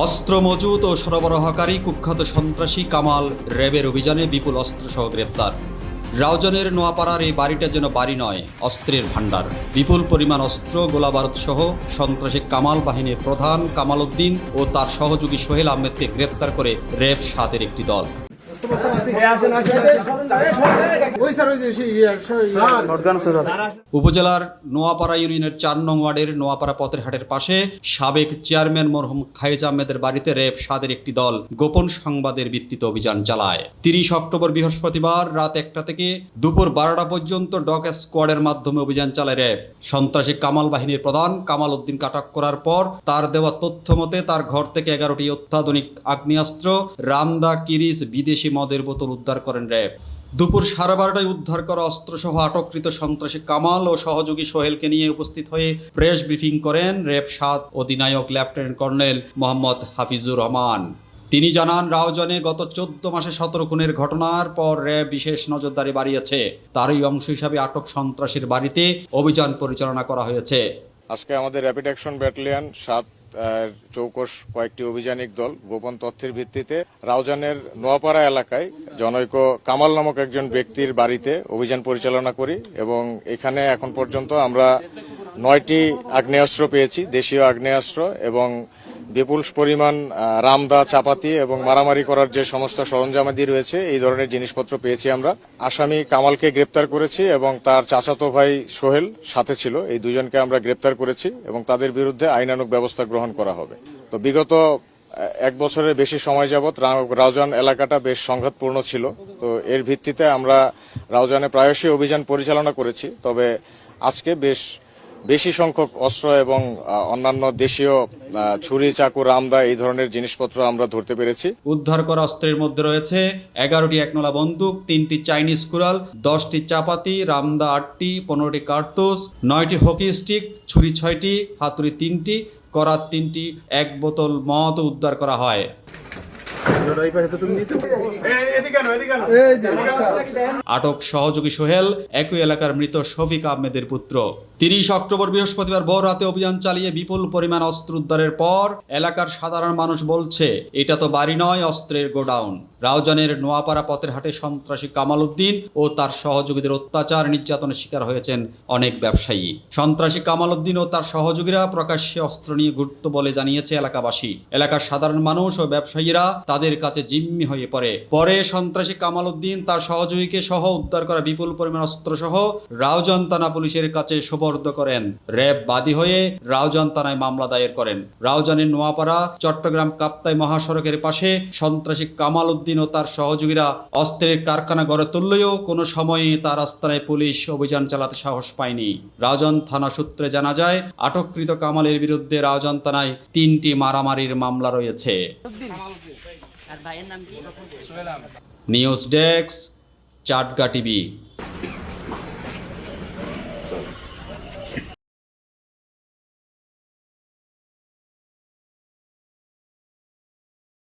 অস্ত্র মজুত ও সরবরাহকারী কুখ্যাত সন্ত্রাসী কামাল র্যাবের অভিযানে বিপুল অস্ত্রসহ গ্রেপ্তার। রাউজানের নোয়াপাড়ার এই বাড়িটা যেন বাড়ি নয়, অস্ত্রের ভাণ্ডার। বিপুল পরিমাণ অস্ত্র, গোলাবারুদ সহ সন্ত্রাসী কামাল বাহিনীর প্রধান কামাল উদ্দিন ও তার সহযোগী সোহেল আহমেদকে গ্রেপ্তার করে র্যাব সাতের একটি দল। উপজেলার নোয়াপাড়া ইউনিয়নের চার নং ওয়ার্ডের নোয়াপাড়া পথের হাটের পাশে সাবেক চেয়ারম্যান মরহুম খায়েজ আহমেদের বাড়িতে র্যাব সাদের একটি দল গোপন সংবাদের ভিত্তিতে অভিযান চালায়। তিরিশ অক্টোবর বৃহস্পতিবার রাত একটা থেকে দুপুর বারোটা পর্যন্ত ডক স্কোয়াডের মাধ্যমে অভিযান চালায় র্যাব সন্ত্রাসী কামাল বাহিনীর প্রধান কামাল উদ্দিন আটক করার পর তার দেওয়া তথ্য মতে তার ঘর থেকে এগারোটি অত্যাধুনিক আগ্নেয়াস্ত্র, রামদা কিরিস বিদেশি মদের বোতল উদ্ধার করেন র্যাব। দুপুর সাড়ে বারোটায় উদ্ধার করা অস্ত্রসহ আটককৃত সন্ত্রাসী কামাল ও সহযোগী সোহেলকে নিয়ে উপস্থিত হয়ে প্রেস ব্রিফিং করেন র্যাব সাত অধিনায়ক লেফটেন্যান্ট কর্নেল মোহাম্মদ হাফিজুর রহমান। তিনি জানান, রাওজনে গত চোদ্দ মাসে সতেরো খুনের ঘটনার পর র্যাব বিশেষ নজরদারি বাড়িয়েছে। তারই অংশ হিসাবে আটক সন্ত্রাসীর বাড়িতে অভিযান পরিচালনা করা হয়েছে। আজকে আমাদের র্যাপিড অ্যাকশন ব্যাটালিয়ন সাত চৌকস কয়েকটি অভিযানিক দল গোপন তথ্যের ভিত্তিতে রাউজানের নোয়াপাড়া এলাকায় জনৈক কামাল নামক একজন ব্যক্তির বাড়িতে অভিযান পরিচালনা করি এবং এখানে এখন পর্যন্ত আমরা নয়টি আগ্নেয়াস্ত্র পেয়েছি, দেশীয় আগ্নেয়াস্ত্র এবং বিপুল পরিমাণ রামদা, চাপাতি এবং মারামারি করার যে সমস্ত সরঞ্জামাদি রয়েছে, এই ধরনের জিনিসপত্র পেয়েছি আমরা। আসামি কামালকে গ্রেপ্তার করেছি এবং তার চাচাতো ভাই সোহেল সাথে ছিল। এই দুজনকে আমরা গ্রেপ্তার করেছি এবং তাদের বিরুদ্ধে আইনানুক ব্যবস্থা গ্রহণ করা হবে। তো বিগত এক বছরের বেশি সময় যাবৎ রাউজান এলাকাটা বেশ সংঘাতপূর্ণ ছিল। তো এর ভিত্তিতে আমরা রাউজানে প্রায়শই অভিযান পরিচালনা করেছি। তবে আজকে বেশ বেশি সংখ্যক অস্ত্র এবং অন্যান্য দেশীয় ছুরি, চাকু, রামদা এই ধরনের জিনিসপত্র আমরা ধরতে পেরেছি। উদ্ধার করা অস্ত্রের মধ্যে রয়েছে এগারোটি একনলা বন্দুক, তিনটি চাইনিজ কুড়াল, দশটি চাপাতি, রামদা আটটি, পনেরোটি কার্তুস নয়টি হকি স্টিক, ছুরি ছয়টি, হাতুড়ি তিনটি, করাত তিনটি, এক বোতল মদ উদ্ধার করা হয়। আটক সহযোগী সোহেল একই এলাকার মৃত শফিক আহমেদের পুত্র। তিরিশ অক্টোবর বৃহস্পতিবার ভোর রাতে অভিযান চালিয়ে বিপুল পরিমাণ অস্ত্র উদ্ধারের পর এলাকার সাধারণ মানুষ বলছে এটা তো বাড়ি নয় অস্ত্রের গোডাউন। রাউজানের নোয়াপাড়া পথের হাটে সন্ত্রাসী কামাল উদ্দিন ও তার সহযোগীদের অত্যাচার নির্যাতনের শিকার হয়েছেন অনেক ব্যবসায়ী। সন্ত্রাসী কামাল উদ্দিন ও তার সহযোগীরা প্রকাশ্যে অস্ত্র নিয়ে ঘুরত বলে জানিয়েছে এলাকাবাসী। এলাকার সাধারণ মানুষ ও ব্যবসায়ীরা তাদের কাছে জিম্মি হয়ে পড়ে। পরে সন্ত্রাসী কামাল উদ্দিন তার সহযোগীকে সহ উদ্ধার করা বিপুল পরিমাণ অস্ত্র সহ রাউজান থানা পুলিশের কাছে সুবর্দ করেন। র্যাব বাদী হয়ে রাউজান থানায় মামলা দায়ের করেন। রাউজানের নোয়াপাড়া, চট্টগ্রাম কাপ্তাই মহাসড়কের পাশে সন্ত্রাসী কামাল উদ্দিন ও তার সহযোগীরা অস্ত্রের কারখানা গড়ে তুললেও কোনো সময়ে তার আস্তানায় পুলিশ অভিযান চালাতে সাহস পায়নি। রাউজান থানা সূত্রে জানা যায়, আটককৃত কামালের বিরুদ্ধে রাউজান থানায় তিনটি মারামারির মামলা রয়েছে। আর ভাইয়ের নাম কি? News desk Chatga TV.